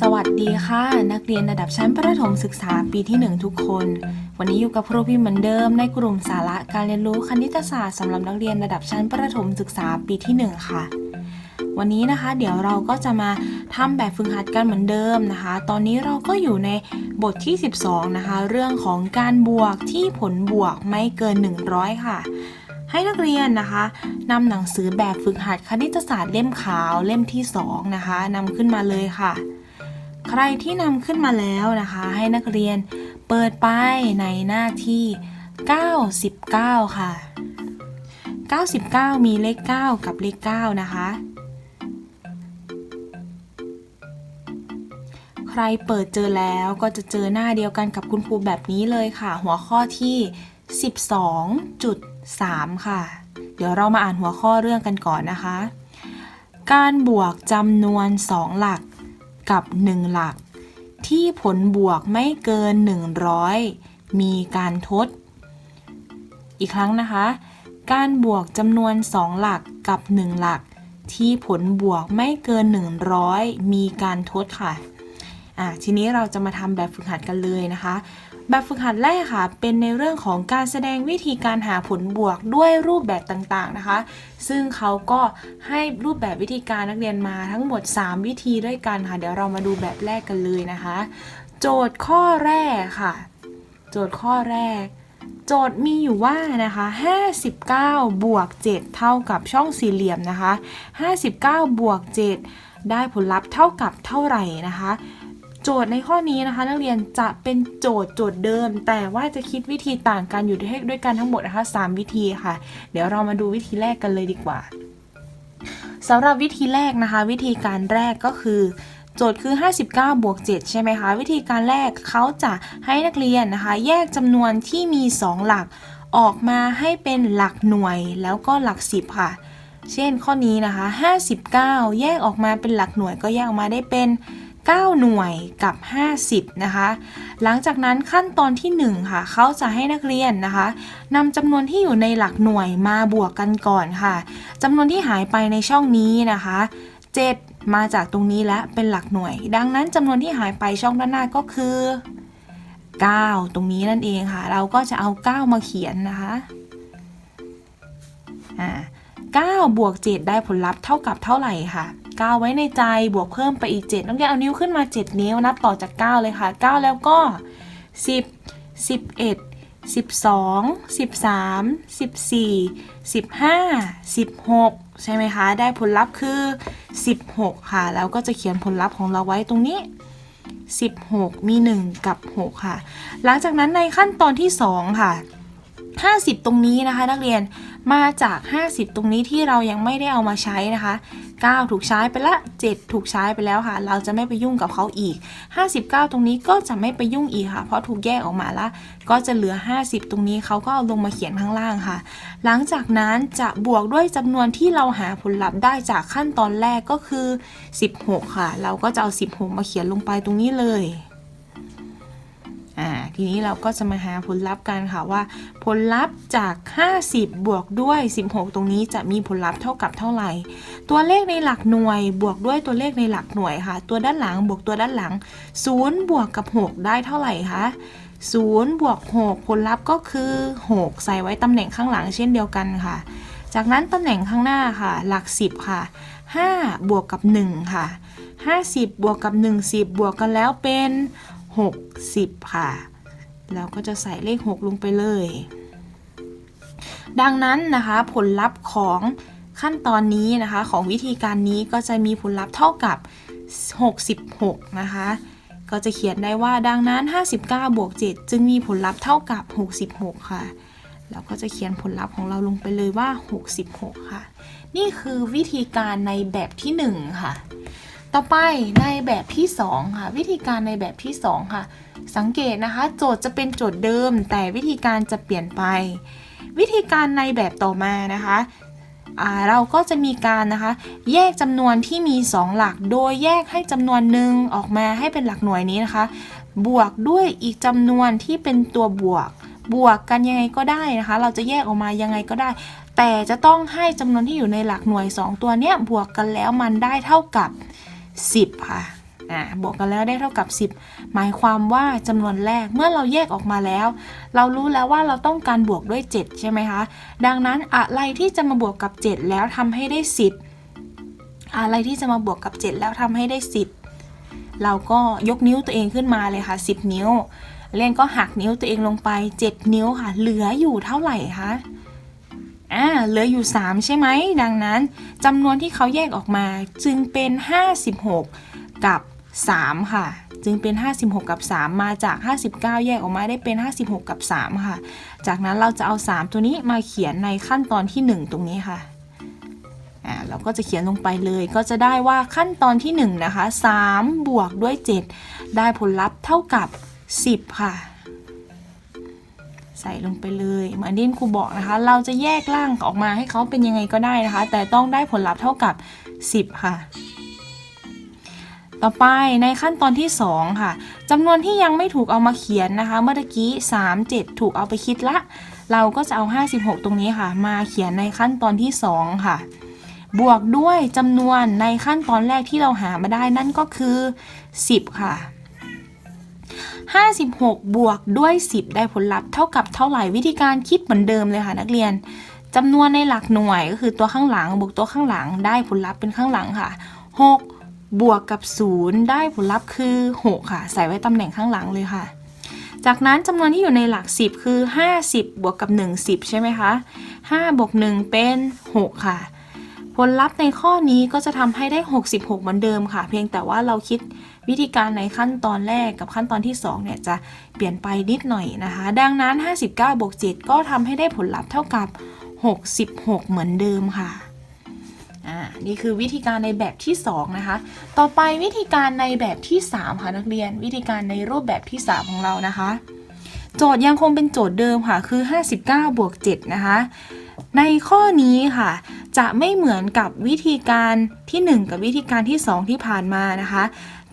สวัสดีค่ะ นักเรียนระดับชั้นประถมศึกษาปีที่ 1 ทุกคน วันนี้อยู่กับครูพิมพ์เหมือนเดิมในกลุ่มสาระการเรียนรู้คณิตศาสตร์สำหรับนักเรียนระดับชั้นประถมศึกษาปีที่ 1 ค่ะ วันนี้นะคะ เดี๋ยวเราก็จะมาทำแบบฝึกหัดกันเหมือนเดิมนะคะ ตอนนี้เราก็อยู่ในบทที่ 12 นะคะ เรื่องของการบวกที่ผลบวกไม่เกิน 100 ค่ะให้นักเรียนนะคะนำหนังสือแบบฝึกหัดคณิตศาสตร์เล่มขาวเล่มที่ 2 นะคะนำขึ้นมาเลยค่ะ ใครที่นำขึ้นมาแล้วนะคะ ให้นักเรียนเปิดไปในหน้าที่ 99 ค่ะ 99 มีเลข 9 กับเลข 9 นะคะ ใครเปิดเจอแล้วก็จะเจอหน้าเดียวกันกับคุณครูแบบนี้เลยค่ะ หัวข้อที่ 12.3 ค่ะ เดี๋ยวเรามาอ่านหัวข้อเรื่องกันก่อนนะคะ การบวกจำนวน 2 หลัก กับ 1 หลัก ที่ผลบวกไม่เกิน 100 มีการทด อีกครั้งนะคะ การบวกจำนวน 2 หลักกับ 1 หลัก ที่ผลบวกไม่เกิน 100 มีการทดค่ะ อะ ทีนี้เราจะมาทำแบบฝึกหัดกันเลยนะคะ แบบฝึกหัดแรกค่ะ เป็นในเรื่องของการแสดงวิธีการหาผลบวกด้วยรูปแบบต่างๆนะคะ ซึ่งเขาก็ให้รูปแบบวิธีการนักเรียนมาทั้งหมด 3 วิธีด้วยกันค่ะ เดี๋ยวเรามาดูแบบแรกกันเลยนะคะ โจทย์ข้อแรกค่ะ โจทย์ข้อแรก โจทย์มีอยู่ว่านะคะ59บวก7เท่ากับช่องสี่เหลี่ยมนะคะ59บวก7ได้ผลลัพธ์เท่ากับเท่าไหร่นะคะ โจทย์ในข้อนี้นะคะ นักเรียนจะเป็นโจทย์โจทย์เดิม แต่ว่าจะคิดวิธีต่างกันอยู่ด้วยด้วยกันทั้งหมดนะคะ 3 วิธีค่ะ เดี๋ยวเรามาดูวิธีแรกกันเลยดีกว่าสำหรับวิธีแรกนะคะ วิธีการแรกก็คือโจทย์คือ 59 บวก 7 ใช่ไหมคะ วิธีการแรกเขาจะให้นักเรียนนะคะ แยกจำนวนที่มี 2 หลักออกมาให้เป็นหลักหน่วยแล้วก็หลัก 10 ค่ะ เช่นข้อนี้นะคะ 59 แยกออกมาเป็นหลักหน่วยก็แยกออกมาได้เป็น 9 หน่วยกับ 50 นะคะ หลังจากนั้นขั้นตอนที่ 1 ค่ะ เขาจะให้นักเรียนนะคะนำจำนวนที่อยู่ในหลักหน่วยมาบวกกันก่อนค่ะจำนวนที่หายไปในช่องนี้นะคะ 7 มาจากตรงนี้และเป็นหลักหน่วย ดังนั้นจำนวนที่หายไปช่องด้านหน้าก็คือ 9 ตรงนี้นั่นเองค่ะ เราก็จะเอา 9 มาเขียนนะคะอ่า9บวก7ได้ผลลัพธ์เท่ากับเท่าไหร่ค่ะ 9 ไว้ในใจบวกเพิ่มไปอีก 7นักเรียนเอานิ้วขึ้นมา 7 นิ้วนับต่อจาก 9 เลยค่ะ 9 แล้วก็ 10 11 12 13 14 15 16 ใช่ไหมคะ ได้ผลลัพธ์คือ 16 ค่ะ แล้วก็จะเขียนผลลัพธ์ของเราไว้ตรงนี้ 16 มี 1 กับ 6 ค่ะ หลังจากนั้นในขั้นตอนที่ 2 ค่ะ 50 ตรงนี้นะคะ นักเรียนมาจาก 50 ตรงนี้ที่เรายังไม่ได้เอามาใช้นะคะ 9 ถูกใช้ไปละ 7 ถูกใช้ไปแล้วค่ะ เราจะไม่ไปยุ่งกับเขาอีก 59 ตรงนี้ก็จะไม่ไปยุ่งอีกค่ะ เพราะถูกแยกออกมาละ ก็จะเหลือ 50 ตรงนี้เขาก็เอาลงมาเขียนข้างล่างค่ะ หลังจากนั้นจะบวกด้วยจำนวนที่เราหาผลลัพธ์ได้จากขั้นตอนแรกก็คือ 16 ค่ะ เราก็จะเอา 16 มาเขียนลงไปตรงนี้เลย อ่าทีนี้เราก็จะมาหาผลลัพธ์กันค่ะว่า ผลลัพธ์จาก 50 บวกด้วย 16 ตรงนี้จะมีผลลัพธ์เท่ากับเท่าไหร่ ตัวเลขในหลักหน่วย บวกด้วยตัวเลขในหลักหน่วยค่ะ ตัวด้านหลังบวกตัวด้านหลัง 0 บวกกับ 6 ได้เท่าไหร่คะ0บวก6ผลลัพธ์ก็คือ 6 ใส่ไว้ตำแหน่งข้างหลังเช่นเดียวกันค่ะ จากนั้นตำแหน่งข้างหน้าค่ะ หลัก 10 ค่ะ 5 บวกกับ 1 ค่ะ 50 บวกกับ 1 10 บวกกันแล้วเป็น 60 ค่ะ แล้วก็จะใส่เลข 6 ลงไปเลย ดังนั้นนะคะผลลัพธ์ของขั้นตอนนี้นะคะของวิธีการนี้ก็จะมีผลลัพธ์เท่ากับ 66 นะคะ ก็จะเขียนได้ว่าดังนั้น 59 บวก 7 จึงมีผลลัพธ์เท่ากับ 66 ค่ะแล้วก็จะเขียนผลลัพธ์ของเราลงไปเลยว่า 66 ค่ะ นี่คือวิธีการในแบบที่ 1 ค่ะ ต่อไปในแบบที่2ค่ะวิธีการในแบบที่ 2 ค่ะ สังเกตนะคะ โจทย์จะเป็นโจทย์เดิม แต่วิธีการจะเปลี่ยนไป วิธีการในแบบต่อมานะคะเราก็จะมีการนะคะแยกจำนวนที่มี 2 หลัก โดยแยกให้จำนวนหนึ่งออกมาให้เป็นหลักหน่วยนี้นะคะ บวกด้วยอีกจำนวนที่เป็นตัวบวก บวกกันยังไงก็ได้นะคะ เราจะแยกออกมายังไงก็ได้ แต่จะต้องให้จำนวนที่อยู่ในหลักหน่วย 2 ตัวเนี้ยบวกกันแล้วมันได้เท่ากับ 10 ค่ะอ่าบวกกันแล้วได้เท่ากับ 10 หมายความว่าจำนวนแรกเมื่อเราแยกออกมาแล้ว เรารู้แล้วว่าเราต้องการบวกด้วย 7 ใช่ไหมคะ ดังนั้นอะไรที่จะมาบวกกับ 7 แล้วทำให้ได้ 10 อะไรที่จะมาบวกกับ 7 แล้วทำให้ได้ 10 เราก็ยกนิ้วตัวเองขึ้นมาเลยค่ะ 10 นิ้ว เล่นก็หักนิ้วตัวเองลงไป 7 นิ้วค่ะ เหลืออยู่เท่าไหร่คะ อ่าเหลืออยู่ 3 ใช่ไหม ดังนั้นจำนวนที่เขาแยกออกมาจึงเป็น 56 กับ 3 ค่ะ จึงเป็น 56 กับ 3 มาจาก 59 แยกออกมาได้เป็น 56 กับ 3 ค่ะ จากนั้นเราจะเอา 3 ตัวนี้มาเขียนในขั้นตอนที่ 1 ตรงนี้ค่ะอ่าเราก็จะเขียนลงไปเลยก็จะได้ว่าขั้นตอนที่1นะคะ3บวกด้วย 7 ได้ผลลัพธ์เท่ากับ 10 ค่ะ ส่ลงไปเลยเหมือนที่ครูบอกนะคะ เราจะแยกร่างออกมาให้เขาเป็นยังไงก็ได้นะคะ แต่ต้องได้ผลลัพธ์เท่ากับ 10 ค่ะ ต่อไปในขั้นตอนที่ 2 ค่ะจำนวนที่ยังไม่ถูกเอามาเขียนนะคะ เมื่อกี้ 3 7 ถูกเอาไปคิดละ เราก็จะเอา 56 ตรงนี้ค่ะ มาเขียนในขั้นตอนที่ 2 ค่ะบวกด้วยจำนวนในขั้นตอนแรกที่เราหามาได้นั่นก็คือ 10 ค่ะ 56 บวกด้วย 10 ได้ผลลัพธ์เท่ากับเท่าไหร่วิธีการคิดเหมือนเดิมเลยค่ะนักเรียนจำนวนในหลักหน่วยก็คือตัวข้างหลังบวกตัวข้างหลังได้ผลลัพธ์เป็นข้างหลังค่ะ 6 บวกกับ 0 ได้ผลลัพธ์คือ 6 ค่ะ ใส่ไว้ตำแหน่งข้างหลังเลยค่ะ จากนั้นจำนวนที่อยู่ในหลัก 10 คือ 50 บวกกับ 1 10 ใช่ไหมคะ 5 บวก 1 เป็น 6 ค่ะ ผลลัพธ์ในข้อนี้ก็จะทำให้ได้ 66 เหมือนเดิมค่ะ เพียงแต่ว่าเราคิด วิธีการในขั้นตอนแรกกับขั้นตอนที่ 2 เนี่ยจะเปลี่ยนไปนิดหน่อยนะคะ ดังนั้น 59บวก7ก็ทำให้ได้ผลลัพธ์เท่ากับ 66 เหมือนเดิมค่ะอ่านี่คือวิธีการในแบบที่ 2 นะคะ ต่อไปวิธีการในแบบที่ 3 ค่ะนักเรียน วิธีการในรูปแบบที่ 3 ของเรานะคะ โจทย์ยังคงเป็นโจทย์เดิมค่ะ คือ 59บวก7นะคะ ในข้อนี้ค่ะ จะไม่เหมือนกับวิธีการที่ 1 กับวิธีการที่ 2 ที่ผ่านมานะคะ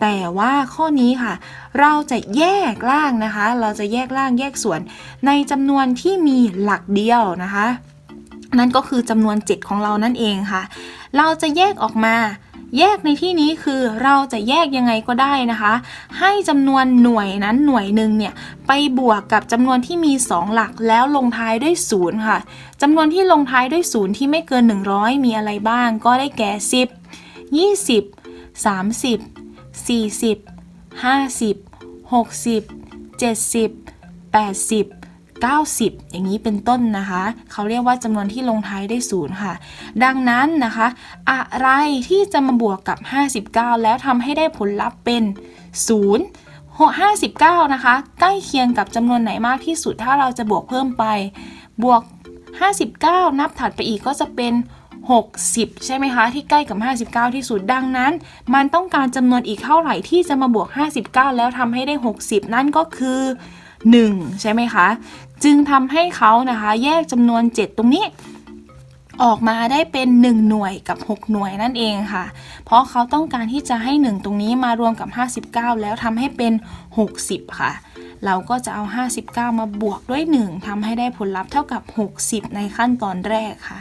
แต่ว่าข้อนี้ค่ะ เราจะแยกล่างนะคะ เราจะแยกล่างแยกส่วน ในจำนวนที่มีหลักเดียวนะคะ นั่นก็คือจำนวน 7 ของเรานั่นเองค่ะ เราจะแยกออกมา แยกในที่นี้คือเราจะแยกยังไงก็ได้นะคะ ให้จำนวนหน่วยนั้นหน่วยหนึ่งเนี่ยไปบวกกับจำนวนที่มี 2 หลักแล้วลงท้ายด้วย0ค่ะจำนวนที่ลงท้ายด้วย0ที่ไม่เกิน 100 มีอะไรบ้าง ก็ได้แก่ 10 20 30 40 50 60 70 80 90 อย่างนี้เป็นต้นนะคะ เขาเรียกว่าจำนวนที่ลงท้ายด้วย0ค่ะ ดังนั้นนะคะ อะไรที่จะมาบวกกับ 59 แล้วทำให้ได้ผลลัพธ์เป็น 0 59 นะคะ ใกล้เคียงกับจำนวนไหนมากที่สุดถ้าเราจะบวกเพิ่มไป บวก 59 นับถัดไปอีกก็จะเป็น 60 ใช่ไหมคะ ที่ใกล้กับ 59 ที่สุดดังนั้น มันต้องการจำนวนอีกเท่าไหร่ที่จะมาบวก 59 แล้วทำให้ได้ 60 นั่นก็คือ 1 ใช่ไหมคะ จึงทำให้เขานะคะ แยกจำนวน 7 ตรงนี้ออกมาได้เป็น 1 หน่วยกับ 6 หน่วยนั่นเองค่ะ เพราะเขาต้องการที่จะให้ 1 ตรงนี้มารวมกับ 59 แล้วทำให้เป็น 60 ค่ะ เราก็จะเอา 59 มาบวกด้วย 1ทำให้ได้ผลลัพธ์เท่ากับ 60 ในขั้นตอนแรกค่ะ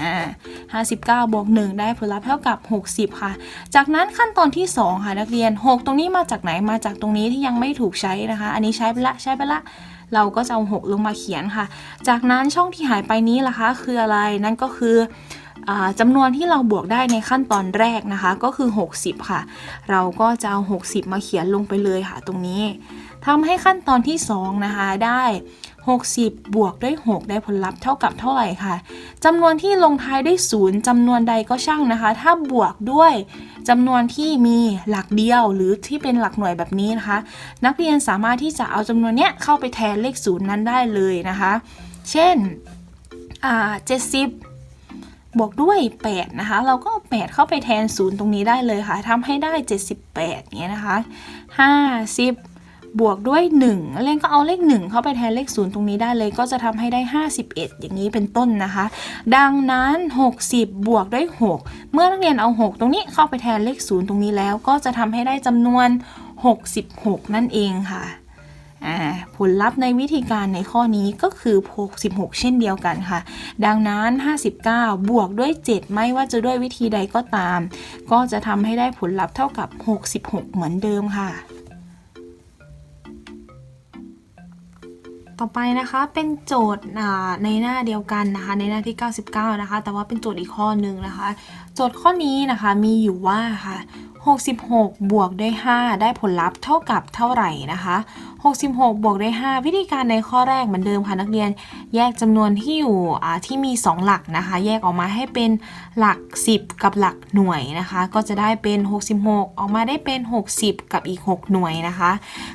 อ่า59บวก1ได้ผลลัพธ์เท่ากับ 60 ค่ะ จากนั้นขั้นตอนที่ 2 ค่ะนักเรียน 6 ตรงนี้มาจากไหนมาจากตรงนี้ที่ยังไม่ถูกใช้นะคะ อันนี้ใช้ไปละใช้ไปละเราก็จะเอา6ลงมาเขียนค่ะ จากนั้นช่องที่หายไปนี้ล่ะคะ คืออะไรนั่นก็คือจำนวนที่เราบวกได้ในขั้นตอนแรกนะคะก็คือ 60 ค่ะ เราก็จะเอา 60 มาเขียนลงไปเลยค่ะตรงนี้ทำให้ขั้นตอนที่ 2 นะคะได้ 60 บวกด้วย 6 ได้ผลลัพธ์เท่ากับเท่าไหร่ค่ะจำนวนที่ลงท้ายด้วย0จำนวนใดก็ช่างนะคะ ถ้าบวกด้วยจำนวนที่มีหลักเดียวหรือที่เป็นหลักหน่วยแบบนี้นะคะ นักเรียนสามารถที่จะเอาจำนวนเนี้ยเข้าไปแทนเลข0นั้นได้เลยนะคะ เช่นอ่า70 บวกด้วย 8 นะคะ เราก็เอา8เข้าไปแทน 0 ตรงนี้ได้เลยค่ะทำให้ได้ 78เนี้ยนะคะ 50 บวกด้วย 1 เล่นก็เอาเลข 1 เข้าไปแทนเลข 0 ตรงนี้ได้เลย ก็จะทำให้ได้ 51 อย่างนี้เป็นต้นนะคะ ดังนั้น 60 บวกด้วย 6 เมื่อนักเรียนเอา 6 ตรงนี้เข้าไปแทนเลข 0 ตรงนี้แล้ว ก็จะทำให้ได้จำนวน 66 นั่นเองค่ะผลลัพธ์ในวิธีการในข้อนี้ก็คือ 66 เช่นเดียวกันค่ะ ดังนั้น 59 บวกด้วย 7 ไม่ว่าจะด้วยวิธีใดก็ตาม ก็จะทำให้ได้ผลลัพธ์เท่ากับ 66 เหมือนเดิมค่ะ ต่อไปนะคะเป็นโจทย์ในหน้าเดียวกันนะคะในหน้าที่ 99 นะคะ แต่ว่าเป็นโจทย์อีกข้อหนึ่งนะคะ โจทย์ข้อนี้นะคะมีอยู่ว่าค่ะ 66 บวกด้วย5ได้ผลลัพธ์เท่ากับเท่าไหร่นะคะ 66 บวกด้วย5วิธีการในข้อแรกเหมือนเดิมค่ะนักเรียน แยกจำนวนที่อยู่ที่มี 2 หลักนะคะ แยกออกมาให้เป็นหลัก 10 กับหลักหน่วยนะคะ ก็จะได้เป็น 66 ออกมาได้เป็น 60 กับอีก 6 หน่วยนะคะ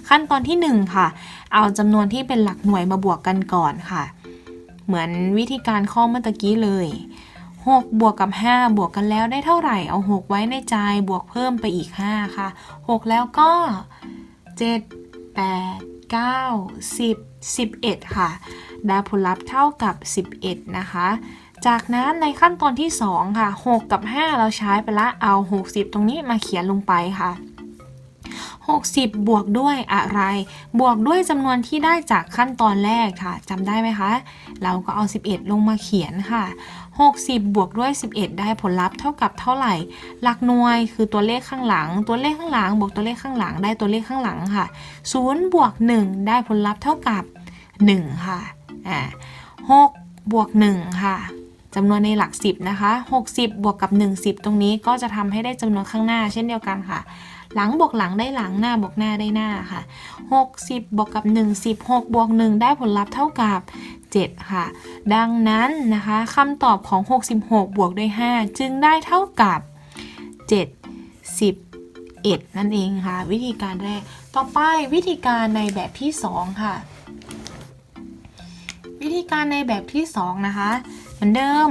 ขั้นตอนที่ 1 ค่ะ เอาจำนวนที่เป็นหลักหน่วยมาบวกกันก่อนค่ะ เหมือนวิธีการข้อเมื่อกี้เลย 6 บวกกับ 5 บวกกันแล้วได้เท่าไหร่ เอา 6 ไว้ในใจ บวกเพิ่มไปอีก 5 ค่ะ 6 แล้วก็ 7 8 9 10 11 ค่ะ ได้ผลลัพธ์เท่ากับ 11 นะคะ จากนั้นในขั้นตอนที่ 2 ค่ะ 6 กับ 5 เราใช้ไปละเอา 60 ตรงนี้มาเขียนลงไปค่ะ60 บวกด้วยอะไร บวกด้วยจำนวนที่ได้จากขั้นตอนแรกค่ะจำได้ไหมคะ เราก็เอา 11 ลงมาเขียนค่ะ 60 บวกด้วย 11 ได้ผลลัพธ์เท่ากับเท่าไหร่ หลักหน่วยคือตัวเลขข้างหลัง ตัวเลขข้างหลัง บวกตัวเลขข้างหลัง ได้ตัวเลขข้างหลังค่ะ0บวก1ได้ผลลัพธ์เท่ากับ 1 ค่ะอ่า6บวก1ค่ะจำนวนในหลัก 10 นะคะ 60 บวกกับ 1 10 ตรงนี้ก็จะทำให้ได้จำนวนข้างหน้า เช่นเดียวกันค่ะ หลังบวกหลังได้หลังหน้าบวกหน้าได้หน้าค่ะ 60 บวกกับ 1 16 บวก 1 ได้ผลลัพธ์เท่ากับ 7 ค่ะ ดังนั้นนะคะคำตอบของ 66 บวกด้วย 5 จึงได้เท่ากับ7 11นั่นเองค่ะ วิธีการแรก ต่อไปวิธีการในแบบที่ 2 ค่ะ วิธีการในแบบที่ 2 นะคะ เหมือนเดิม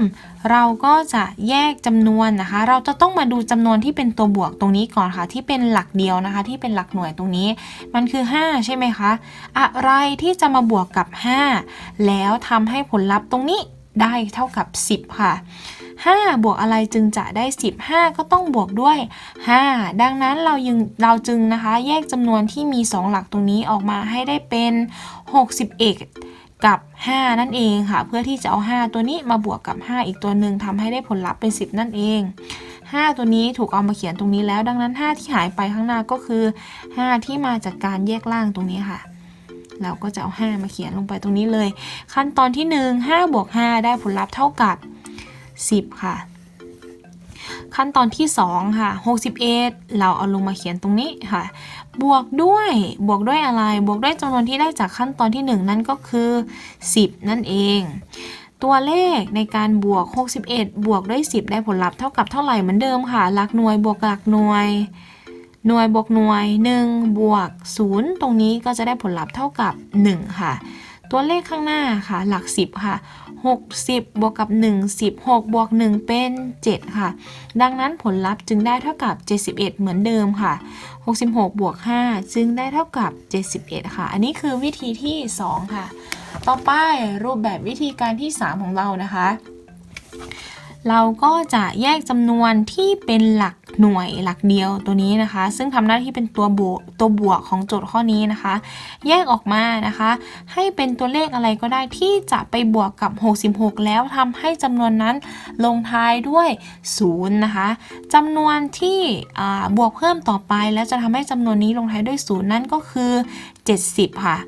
เราก็จะแยกจำนวนนะคะ เราจะต้องมาดูจำนวนที่เป็นตัวบวกตรงนี้ก่อนค่ะ ที่เป็นหลักเดียวนะคะ ที่เป็นหลักหน่วยตรงนี้ มันคือ 5 ใช่ไหมคะ อะไรที่จะมาบวกกับ 5 แล้วทำให้ผลลัพธ์ตรงนี้ได้เท่ากับ 10 ค่ะ 5 บวกอะไรจึงจะได้ 15 ก็ต้องบวกด้วย 5 ดังนั้นเรายึงเราจึงนะคะ แยกจำนวนที่มี 2 หลักตรงนี้ออกมาให้ได้เป็น 61 กับ 5 นั่นเองค่ะ เพื่อที่จะเอา 5 ตัวนี้มาบวกกับ 5 อีกตัวหนึ่งทำให้ได้ผลลัพธ์เป็น 10 นั่นเอง 5 ตัวนี้ถูกเอามาเขียนตรงนี้แล้ว ดังนั้น 5 ที่หายไปข้างหน้าก็คือ 5 ที่มาจากการแยกล่างตรงนี้ค่ะ เราก็จะเอา 5 มาเขียนลงไปตรงนี้เลย ขั้นตอนที่ 1 5บวก5ได้ผลลัพธ์เท่ากับ 10 ค่ะ ขั้นตอนที่ 2 ค่ะ 61 เราเอาลงมาเขียนตรงนี้ค่ะ บวกด้วยบวกด้วยอะไร บวกด้วยจำนวนที่ได้จากขั้นตอนที่ 1 นั่นก็คือ 10 นั่นเอง ตัวเลขในการบวก 61 บวกด้วย 10 ได้ผลลัพธ์เท่ากับเท่าไหร่เหมือนเดิมค่ะ หลักหน่วยบวกหลักหน่วย หน่วยบวกหน่วย 1 บวก 0 ตรงนี้ก็จะได้ผลลัพธ์เท่ากับ 1 ค่ะ ตัวเลขข้างหน้าค่ะ หลัก 10 ค่ะ 60 บวกกับ 1 16 บวก 1 เป็น 7 ค่ะ ดังนั้นผลลัพธ์จึงได้เท่ากับ 71 เหมือนเดิมค่ะ 66 บวก 5 จึงได้เท่ากับ 71 ค่ะ อันนี้คือวิธีที่ 2 ค่ะ ต่อไปรูปแบบวิธีการที่ 3 ของเรานะคะ เราก็จะแยกจำนวนที่เป็นหลักหน่วยหลักเดียวตัวนี้นะคะ ซึ่งทำหน้าที่เป็นตัวบวกตัวบวกของโจทย์ข้อนี้นะคะ แยกออกมานะคะ ให้เป็นตัวเลขอะไรก็ได้ที่จะไปบวกกับ 66 แล้วทำให้จำนวนนั้นลงท้ายด้วย0นะคะจำนวนที่บวกเพิ่มต่อไป แล้วจะทำให้จำนวนนี้ลงท้ายด้วย 0 นั่นก็คือ 70 ค่ะ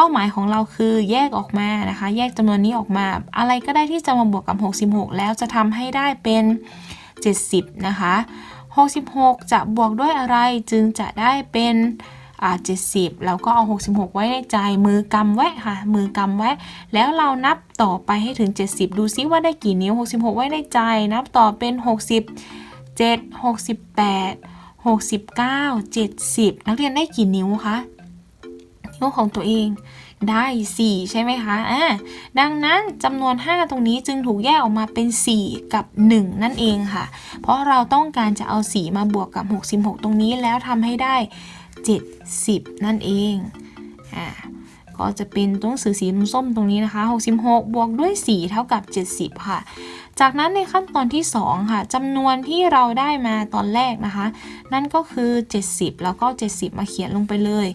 ป้าหมายของเราคือแยกออกมานะคะ แยกจำนวนนี้ออกมา อะไรก็ได้ที่จะมาบวกกับ 66 แล้วจะทำให้ได้เป็น 70 นะคะ 66 จะบวกด้วยอะไรจึงจะได้เป็นอ่า70แล้วก็เอา 66 ไว้ในใจมือกำไว้ค่ะ มือกำไว้ แล้วเรานับต่อไปให้ถึง 70 ดูซิว่าได้กี่นิ้ว 66 ไว้ในใจ นับต่อเป็น 67 68 69 70 นักเรียนได้กี่นิ้วคะ นิ้วของตัวเองได้ 4 ใช่ไหมคะอ่าดังนั้นจำนวน 5 ตรงนี้จึงถูกแยกออกมาเป็น 4 กับ 1 นั่นเองค่ะ เพราะเราต้องการจะเอา 4 มาบวกกับ 66 ตรงนี้แล้วทำให้ได้ 70 นั่นเองอ่าก็จะเป็นตัวหนังสือสีส้มตรงนี้นะคะ 66 บวกด้วย 4 เท่ากับ 70 ค่ะ จากนั้นในขั้นตอนที่ 2 ค่ะจำนวนที่เราได้มาตอนแรกนะคะ นั่นก็คือ 70 แล้วก็ 70 มาเขียนลงไปเลย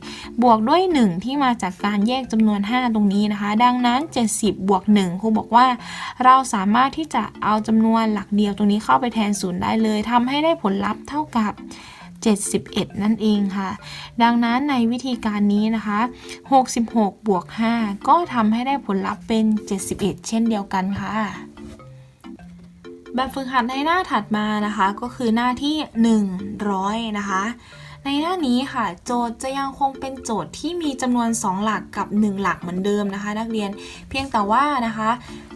บวกด้วย 1 ที่มาจากการแยกจำนวน 5 ตรงนี้นะคะ ดังนั้น 70 บวก1ครูบอกว่า เราสามารถที่จะเอาจำนวนหลักเดียวตรงนี้เข้าไปแทนศูนย์ได้เลยทำให้ได้ผลลัพธ์เท่ากับ71 นั่นเองค่ะ ดังนั้นในวิธีการนี้นะคะ 66 บวก 5 ก็ทำให้ได้ผลลัพธ์เป็น 71 เช่นเดียวกันค่ะ แบบฝึกหัดในหน้าถัดมานะคะก็คือหน้าที่ 100 นะคะ ในหน้านี้ค่ะ โจทย์จะยังคงเป็นโจทย์ที่มีจำนวน 2 หลักกับ 1 หลักเหมือนเดิมนะคะ นักเรียนเพียงแต่ว่านะคะ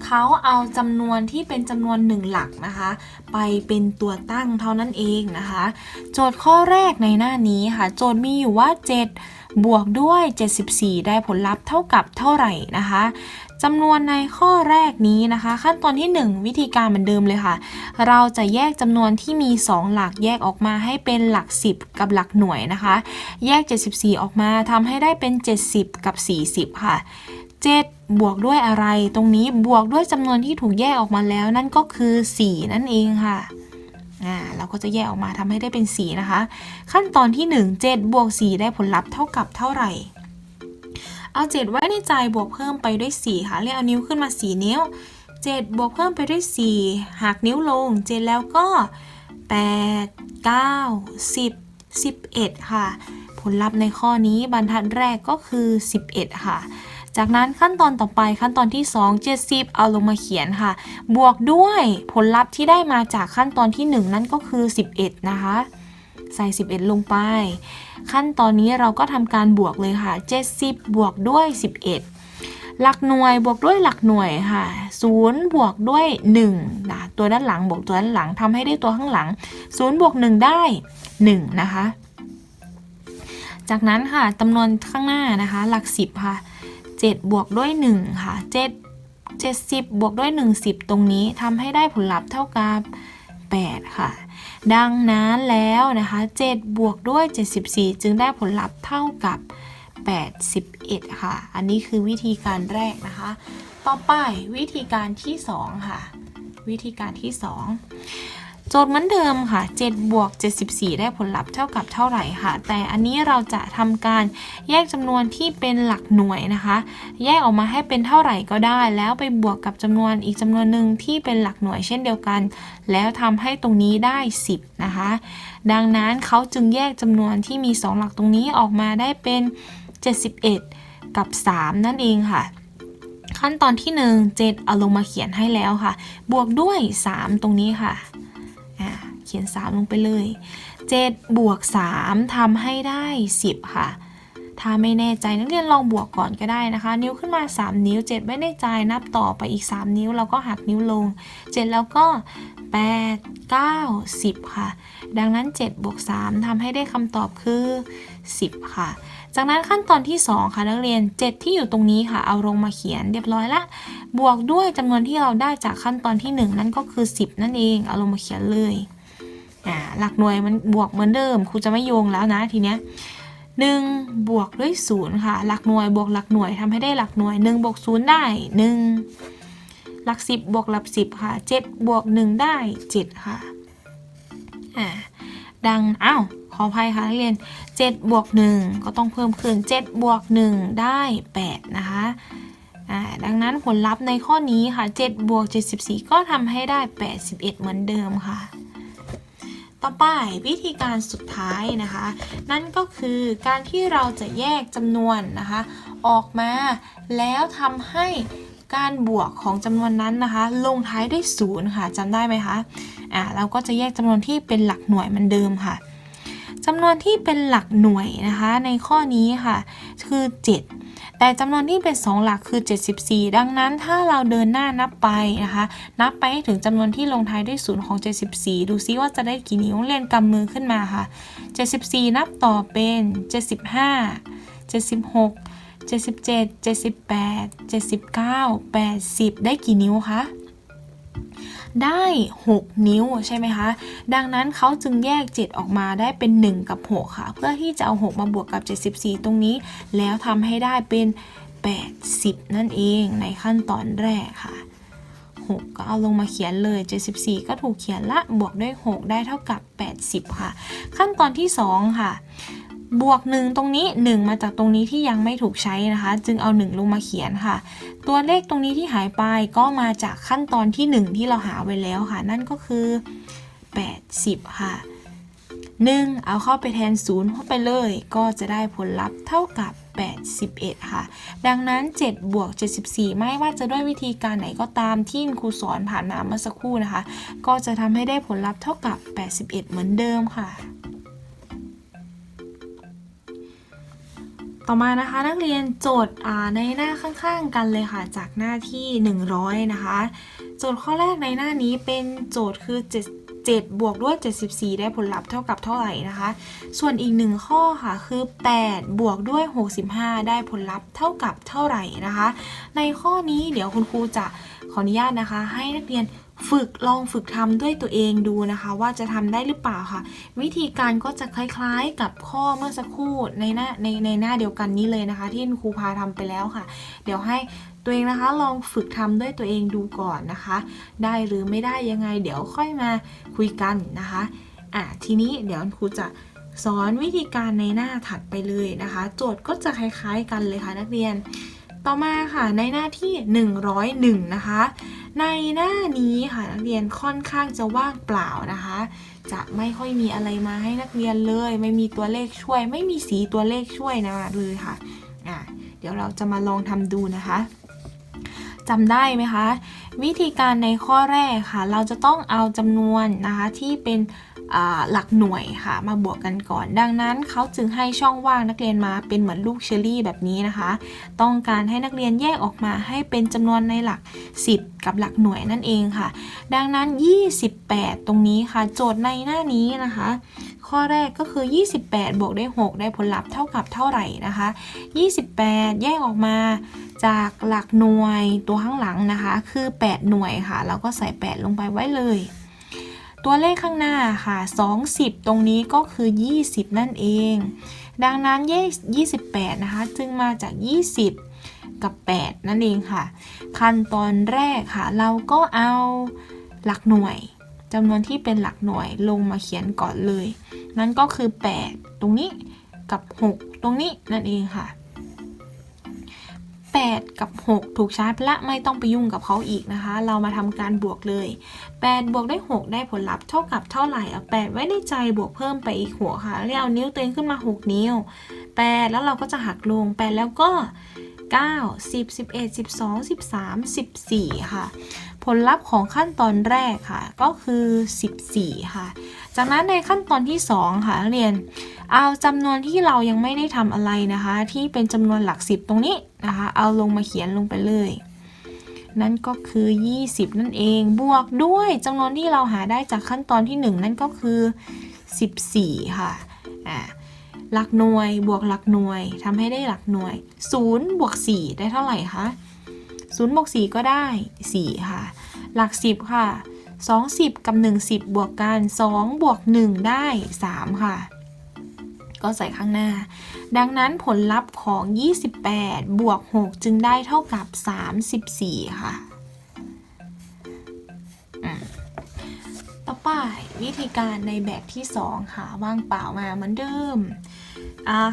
เขาเอาจำนวนที่เป็นจำนวน 1 หลักนะคะ ไปเป็นตัวตั้งเท่านั้นเองนะคะ โจทย์ข้อแรกในหน้านี้ค่ะ โจทย์มีอยู่ว่า 7บวกด้วย 74 ได้ผลลัพธ์เท่ากับเท่าไหร่นะคะ จำนวนในข้อแรกนี้นะคะ ขั้นตอนที่ 1 วิธีการเหมือนเดิมเลยค่ะ เราจะแยกจำนวนที่มี 2 หลักแยกออกมาให้เป็นหลัก 10 กับหลักหน่วยนะคะ แยก 74 ออกมาทำให้ได้เป็น 70 กับ 40 ค่ะ 7บวกด้วยอะไร ตรงนี้บวกด้วยจำนวนที่ถูกแยกออกมาแล้ว นั่นก็คือ 4 นั่นเองค่ะ อ่า เราก็จะแยกออกมาทำให้ได้เป็น 4 นะคะ ขั้นตอนที่ 1 7บวก4ได้ผลลัพธ์เท่ากับเท่าไหร่ เอา 7 ไว้ในใจบวกเพิ่มไปด้วย 4 ค่ะเรียกเอานิ้วขึ้นมา 4 นิ้ว 7 บวกเพิ่มไปด้วย 4หักนิ้วลง 7 แล้วก็ 8 9 10 11 ค่ะ ผลลัพธ์ในข้อนี้บรรทัดแรกก็คือ 11 ค่ะ จากนั้นขั้นตอนต่อไปขั้นตอนที่ 2 70 เอาลงมาเขียนค่ะ บวกด้วยผลลัพธ์ที่ได้มาจากขั้นตอนที่ 1 นั่นก็คือ 11 นะคะ ใส่ 11 ลงไป ขั้นตอนนี้เราก็ทำการบวกเลยค่ะ 70 บวกด้วย 11 หลักหน่วยบวกด้วยหลักหน่วยค่ะ0บวกด้วย1นะตัวด้านหลังบวกตัวด้านหลังทำให้ได้ตัวข้างหลัง0บวก1ได้ 1 นะคะ จากนั้นค่ะจำนวนข้างหน้านะคะ หลัก 10 ค่ะ 7 บวกด้วย 1 ค่ะ 7 70 บวกด้วย 1 10 ตรงนี้ทำให้ได้ผลลัพธ์เท่ากับ 8 ค่ะ ดังนั้นแล้วนะคะ7บวกด้วย 74 จึงได้ผลลัพธ์เท่ากับ 81 ค่ะ อันนี้คือวิธีการแรกนะคะ ต่อไปวิธีการที่ 2 ค่ะ วิธีการที่ 2 โจทย์เหมือนเดิมค่ะ 7 บวก 74 ได้ผลลัพธ์เท่ากับเท่าไหร่ค่ะ แต่อันนี้เราจะทำการแยกจำนวนที่เป็นหลักหน่วยนะคะ แยกออกมาให้เป็นเท่าไหร่ก็ได้ แล้วไปบวกกับจำนวนอีกจำนวนหนึ่งที่เป็นหลักหน่วยเช่นเดียวกัน แล้วทำให้ตรงนี้ได้ 10 นะคะ ดังนั้นเขาจึงแยกจำนวนที่มี 2 หลักตรงนี้ออกมาได้เป็น 71 กับ 3 นั่นเองค่ะขั้นตอนที่ 1 7เอาลงมาเขียนให้แล้วค่ะ บวกด้วย 3 ตรงนี้ค่ะ เขียน 3 ลงไปเลย 7 บวก 3ทำให้ได้ 10 ค่ะ ถ้าไม่แน่ใจนักเรียนลองบวกก่อนก็ได้นะคะ นิ้วขึ้นมา 3 นิ้ว 7 ไม่แน่ใจนับต่อไปอีก 3 นิ้วเราก็หักนิ้วลง 7 แล้วก็ 8 9 10 ค่ะ ดังนั้น 7 บวก 3ทำให้ได้คำตอบคือ 10 ค่ะ จากนั้นขั้นตอนที่ 2 ค่ะนักเรียน 7 ที่อยู่ตรงนี้ค่ะ เอาลงมาเขียนเรียบร้อยละ บวกด้วยจำนวนที่เราได้จากขั้นตอนที่ 1 นั่นก็คือ 10 นั่นเองเอาลงมาเขียนเลยอ่าหลักหน่วยมันบวกเหมือนเดิมครูจะไม่โยงแล้วนะทีเนี้ยหนึ่งบวกด้วยศูนย์ค่ะ หลักหน่วยบวกหลักหน่วยทำให้ได้หลักหน่วย1บวกศูนย์ได้ 1 หลัก 10บวกหลัก10 ค่ะ7บวก1ได้ 7 ค่ะอ่าดังอ้าว ออภัยค่ะนักเรียน7บวก1ก็ต้องเพิ่มขึ้น7บวก1ได้8นะคะดังนั้นผลลัพธ์ในข้อนี้ค่ะ7บวก74 ก็ทำให้ได้ 81 เหมือนเดิมค่ะ ต่อไปวิธีการสุดท้ายนะคะ นั่นก็คือการที่เราจะแยกจำนวนนะคะ ออกมาแล้วทำให้การบวกของจำนวนนั้นนะคะ ลงท้ายด้วยศูนย์ค่ะจำได้ไหมคะอ่าเราก็จะแยกจำนวนที่เป็นหลักหน่วยเหมือนเดิมค่ะ จำนวนที่เป็นหลักหน่วยนะคะในข้อนี้ค่ะ คือ 7 แต่จำนวนที่เป็น 2 หลักคือ 74 ดังนั้นถ้าเราเดินหน้านับไปนะคะ นับไปให้ถึงจำนวนที่ลงท้ายด้วยศูนย์ของ 74 ดูซิว่าจะได้กี่นิ้วเรียนกำมือขึ้นมาค่ะ 74 นับต่อเป็น 75 76 77 78 79 80 ได้กี่นิ้วคะ ได้ 6 นิ้วใช่ไหมคะ ดังนั้นเขาจึงแยก 7 ออกมาได้เป็น 1 กับ 6 ค่ะ เพื่อที่จะเอา 6 มาบวกกับ 74 ตรงนี้ แล้วทำให้ได้เป็น 80 นั่นเองในขั้นตอนแรกค่ะ 6 ก็เอาลงมาเขียนเลย 74 ก็ถูกเขียนละบวกด้วย 6 ได้เท่ากับ 80 ค่ะ ขั้นตอนที่ 2 ค่ะ บวก 1 ตรงนี้ 1 มาจากตรงนี้ที่ยังไม่ถูกใช้นะคะ จึงเอา 1 ลงมาเขียนค่ะ ตัวเลขตรงนี้ที่หายไปก็มาจากขั้นตอนที่ 1 ที่เราหาไว้แล้วค่ะ นั่นก็คือ 80 ค่ะ 1 เอาเข้าไปแทน 0 เข้าไปเลย ก็จะได้ผลลัพธ์เท่ากับ 81 ค่ะ ดังนั้น 7 บวก 74 ไม่ว่าจะด้วยวิธีการไหนก็ตามที่ครูสอนผ่านมาเมื่อสักครู่นะคะ ก็จะทำให้ได้ผลลัพธ์เท่ากับ 81 เหมือนเดิมค่ะ ต่อมานะคะนักเรียนโจทย์อ่าในหน้าข้างๆกันเลยค่ะ จากหน้าที่ 100 นะคะ โจทย์ข้อแรกในหน้านี้เป็นโจทย์คือ 7 7บวกด้วย 74 ได้ผลลัพธ์เท่ากับเท่าไหร่นะคะ ส่วนอีกหนึ่งข้อค่ะคือ 8 บวกด้วย 65 ได้ผลลัพธ์เท่ากับเท่าไหร่นะคะ ในข้อนี้เดี๋ยวคุณครูจะขออนุญาตนะคะ ให้นักเรียน ฝึกลองฝึกทำด้วยตัวเองดูนะคะว่าจะทำได้หรือเปล่าค่ะ วิธีการก็จะคล้ายๆกับข้อเมื่อสักครู่ในหน้าในในหน้าเดียวกันนี้เลยนะคะ ที่ครูพาทำไปแล้วค่ะ เดี๋ยวให้ตัวเองนะคะลองฝึกทำด้วยตัวเองดูก่อนนะคะ ได้หรือไม่ได้ยังไง เดี๋ยวค่อยมาคุยกันนะคะอะทีนี้เดี๋ยวครูจะสอนวิธีการในหน้าถัดไปเลยนะคะ โจทย์ก็จะคล้ายๆกันเลยค่ะนักเรียน ต่อมาค่ะในหน้าที่ 101 นะคะ ในหน้านี้ค่ะนักเรียนค่อนข้างจะว่างเปล่านะคะ จะไม่ค่อยมีอะไรมาให้นักเรียนเลย ไม่มีตัวเลขช่วย ไม่มีสีตัวเลขช่วยนะเลยค่ะอะ เดี๋ยวเราจะมาลองทำดูนะคะจำได้ไหมคะ วิธีการในข้อแรกค่ะ เราจะต้องเอาจำนวนนะคะที่เป็น หลักหน่วยค่ะ มาบวกกันก่อน ดังนั้นเขาจึงให้ช่องว่างนักเรียนมาเป็นเหมือนลูกเชอรี่แบบนี้นะคะ ต้องการให้นักเรียนแยกออกมาให้เป็นจำนวนในหลัก 10 กับหลักหน่วยนั่นเองค่ะ ดังนั้น 28 ตรงนี้ค่ะ โจทย์ในหน้านี้นะคะ ข้อแรกก็คือ 28 บวกได้ 6 ได้ผลลัพธ์เท่ากับเท่าไหร่นะคะ 28 แยกออกมาจากหลักหน่วยตัวข้างหลังนะคะ คือ 8 หน่วยค่ะเราก็ใส่ 8 ลงไปไว้เลย ตัวเลขข้างหน้าค่ะ 20 ตรงนี้ก็คือ 20 นั่นเอง ดังนั้นแย28 นะคะ จึงมาจาก 20 กับ 8 นั่นเองค่ะ ขั้นตอนแรกค่ะ เราก็เอาหลักหน่วยจำนวนที่เป็นหลักหน่วยลงมาเขียนก่อนเลย นั่นก็คือ 8 ตรงนี้กับ 6 ตรงนี้นั่นเองค่ะ 8 กับ 6 ถูกชาร์จและไม่ต้องไปยุ่งกับเขาอีกนะคะ เรามาทำการบวกเลย 8 บวกได้ 6 ได้ผลลัพธ์เท่ากับเท่าไหร่เอา8ไว้ในใจบวกเพิ่มไปอีกหัวค่ะเรียกเอานิ้วตัวเองขึ้นมา 6 นิ้ว 8 แล้วเราก็จะหักลง 8 แล้วก็ 9 10 11 12 13 14 ค่ะ ผลลัพธ์ของขั้นตอนแรกค่ะ ก็คือ 14 ค่ะ จากนั้นในขั้นตอนที่ 2 ค่ะเรียน เอาจำนวนที่เรายังไม่ได้ทำอะไรนะคะ ที่เป็นจำนวนหลักสิบตรงนี้นะคะ เอาลงมาเขียนลงไปเลย นั่นก็คือ 20 นั่นเอง บวกด้วยจำนวนที่เราหาได้จากขั้นตอนที่ 1 นั่นก็คือ 14 ค่ะ อ่า หลักหน่วยบวกหลักหน่วยทำให้ได้หลักหน่วย0บวก4ได้เท่าไหร่คะ0บวก4ก็ได้ 4 ค่ะ หลัก 10 ค่ะ20กับ 1 10 บวกกัน 2 บวก 1 ได้ 3 ค่ะ ก็ใส่ข้างหน้า ดังนั้นผลลัพธ์ของ 28 บวก 6 จึงได้เท่ากับ 34 ค่ะต่อไปวิธีการในแบบที่ 2 ค่ะ ว่างเปล่ามาเหมือนเดิม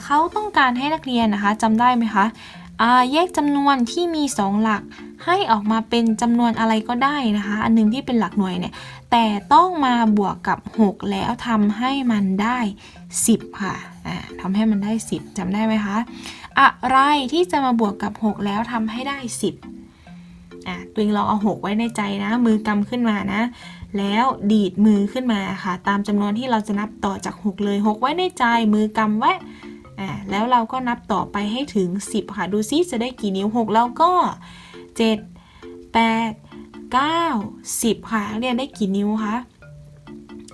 เขาต้องการให้นักเรียนนะคะจำได้ไหมคะแยกจำนวนที่มี 2 หลักให้ออกมาเป็นจำนวนอะไรก็ได้นะคะ อันนึงที่เป็นหลักหน่วยเนี่ย แต่ต้องมาบวกกับ 6 แล้วทำให้มันได้ 10 ค่ะทำให้มันได้ 10จำได้ไหมคะ อะไรที่จะมาบวกกับ 6 แล้วทำให้ได้ 10อะตัวเองลองเอา 6 ไว้ในใจนะ มือกำขึ้นมานะ แล้วดีดมือขึ้นมาค่ะ ตามจำนวนที่เราจะนับต่อจาก 6 เลย 6 ไว้ในใจมือกำไว้ อ่าแล้วเราก็นับต่อไปให้ถึง 10 ค่ะ ดูซิจะได้กี่นิ้ว 6 แล้วก็ 7 8 9 10 ค่ะเรียนได้กี่นิ้วคะ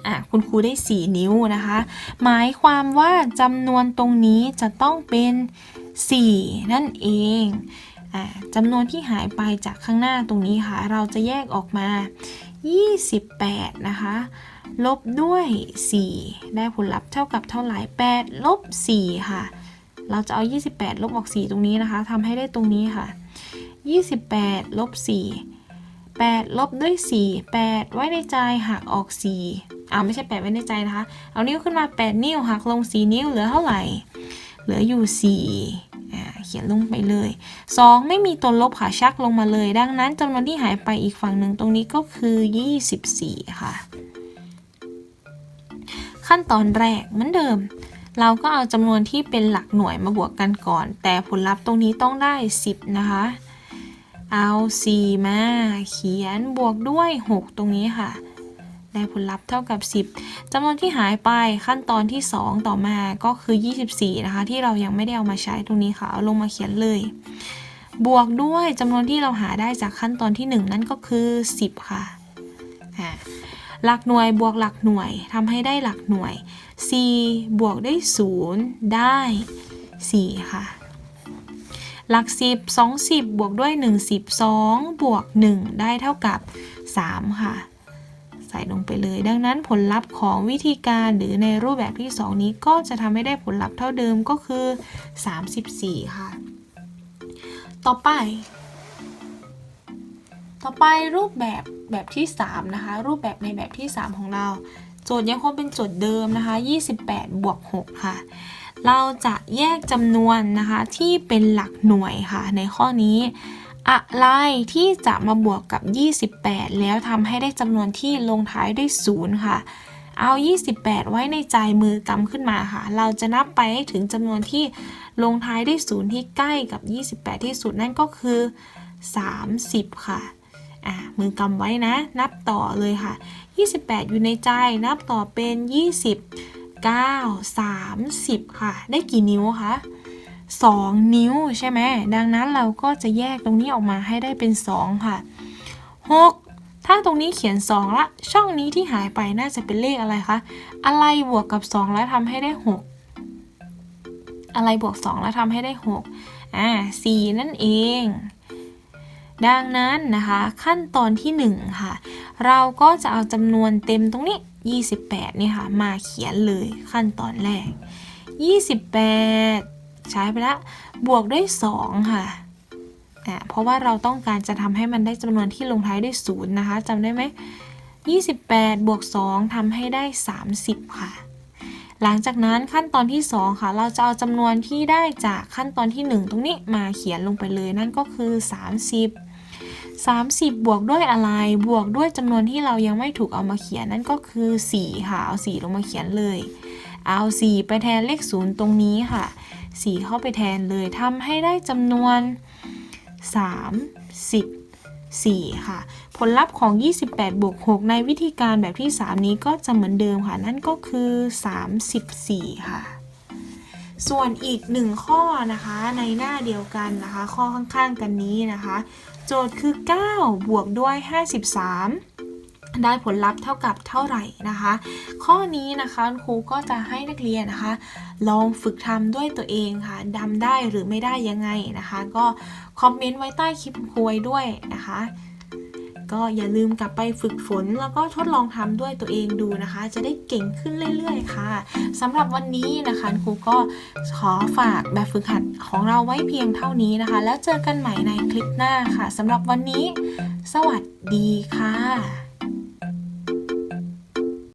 อะคุณครูได้ 4 นิ้วนะคะ หมายความว่าจำนวนตรงนี้จะต้องเป็น 4 นั่นเองอะจำนวนที่หายไปจากข้างหน้าตรงนี้ค่ะ เราจะแยกออกมา 28 นะคะ ลบด้วย 4 ได้ผลลัพธ์เท่ากับเท่าไหร่ 8 ลบ 4 ค่ะ เราจะเอา 28 ลบออก 4 ตรงนี้นะคะทำให้ได้ตรงนี้ค่ะ 28 ลบ 4 8 ลบด้วย 4 8 ไว้ในใจหักออก 4อ่าไม่ใช่ 8 ไว้ในใจนะคะ เอานิ้วขึ้นมา 8 นิ้วหักลง 4 นิ้วเหลือเท่าไหร่ เหลืออยู่4อ่เขียนลงไปเลย 2 ไม่มีตัวลบค่ะ ชักลงมาเลย ดังนั้นจำนวนที่หายไปอีกฝั่งหนึ่งตรงนี้ก็คือ 24 ค่ะ ขั้นตอนแรกเหมือนเดิม เราก็เอาจำนวนที่เป็นหลักหน่วยมาบวกกันก่อน แต่ผลลัพธ์ตรงนี้ต้องได้ 10 นะคะ เอา 4 มา เขียนบวกด้วย 6 ตรงนี้ค่ะ ได้ผลลัพธ์เท่ากับ 10จำนวนที่หายไปขั้นตอนที่ 2 ต่อมาก็คือ 24 นะคะ ที่เรายังไม่ได้เอามาใช้ตรงนี้ค่ะ เอาลงมาเขียนเลยบวกด้วยจำนวนที่เราหาได้จากขั้นตอนที่ 1 นั่นก็คือ 10 ค่ะอ่า หลักหน่วยบวกหลักหน่วยทำให้ได้หลักหน่วย 4 บวกได้วย0ได้ 4 ค่ะ หลัก 10 20 บวกด้วย 1 12 บวก 1 ได้เท่ากับ 3 ค่ะ ใส่ลงไปเลย ดังนั้นผลลัพธ์ของวิธีการหรือในรูปแบบที่ 2 นี้ก็จะทำให้ได้ผลลัพธ์เท่าเดิมก็คือ 34 ค่ะ ต่อไป ต่อไปรูปแบบ แบบที่ 3 นะคะ รูปแบบในแบบที่ 3 ของเรา โจทย์ยังคงเป็นโจทย์เดิมนะคะ 28 บวก 6 ค่ะ เราจะแยกจำนวนนะคะที่เป็นหลักหน่วยค่ะ ในข้อนี้ อะไรที่จะมาบวกกับ 28 แล้วทำให้ได้จำนวนที่ลงท้ายด้วย0ค่ะ เอา 28 ไว้ในใจมือกำขึ้นมาค่ะ เราจะนับไปให้ถึงจำนวนที่ลงท้ายด้วย0ที่ใกล้กับ 28 ที่สุดนั่นก็คือ 30 ค่ะ อะมือกำไว้นะ นับต่อเลยค่ะ 28 อยู่ในใจ นับต่อเป็น 20 9 30 ค่ะ ได้กี่นิ้วคะ 2 นิ้วใช่ไหม ดังนั้นเราก็จะแยกตรงนี้ออกมาให้ได้เป็น 2 ค่ะ 6 ถ้าตรงนี้เขียน 2 ละ ช่องนี้ที่หายไปน่าจะเป็นเลขอะไรคะ อะไรบวกกับ 2 แล้วทำให้ได้ 6 อะไรบวก 2 แล้วทำให้ได้ 6 อ่า4นั่นเอง ดังนั้นนะคะขั้นตอนที่ 1 ค่ะ เราก็จะเอาจำนวนเต็มตรงนี้ 28นี่ค่ะมาเขียนเลยขั้นตอนแรก 28 ใช้ไปแล้วบวกด้วย 2 ค่ะอ่าเพราะว่าเราต้องการจะทำให้มันได้จำนวนที่ลงท้ายด้วย0นะคะจำได้ไหม 28 บวก 2ทำให้ได้ 30 ค่ะ หลังจากนั้นขั้นตอนที่ 2 ค่ะ เราจะเอาจำนวนที่ได้จากขั้นตอนที่ 1 ตรงนี้มาเขียนลงไปเลยนั่นก็คือ 30 30 บวกด้วยอะไร บวกด้วยจำนวนที่เรายังไม่ถูกเอามาเขียนนั่นก็คือ 4 ค่ะ เอา4ลงมาเขียนเลย เอา 4 ไปแทนเลข 0 ตรงนี้ค่ะ 4 เข้าไปแทนเลยทำให้ได้จำนวน34ค่ะ ผลลัพธ์ของ 28 บวก 6 ในวิธีการแบบที่ 3 นี้ก็จะเหมือนเดิมค่ะ นั่นก็คือ 34 ค่ะ ส่วนอีกหนึ่งข้อนะคะในหน้าเดียวกันนะคะ ข้อข้างๆกันนี้นะคะ โจทย์คือ 9 บวกด้วย 53 ได้ผลลัพธ์เท่ากับเท่าไหร่นะคะ ข้อนี้นะคะคุณครูก็จะให้นักเรียนนะคะ ลองฝึกทำด้วยตัวเองค่ะดำได้หรือไม่ได้ยังไงนะคะ ก็คอมเมนต์ไว้ใต้คลิปครูไว้ด้วยนะคะ ก็อย่าลืมกลับไปฝึกฝน แล้วก็ทดลองทำด้วยตัวเองดูนะคะ จะได้เก่งขึ้นเรื่อย ๆ ค่ะสำหรับวันนี้นะคะครูก็ขอฝากแบบฝึกหัดของเราไว้เพียงเท่านี้นะคะ แล้วเจอกันใหม่ในคลิปหน้าค่ะสำหรับวันนี้ สวัสดีค่ะ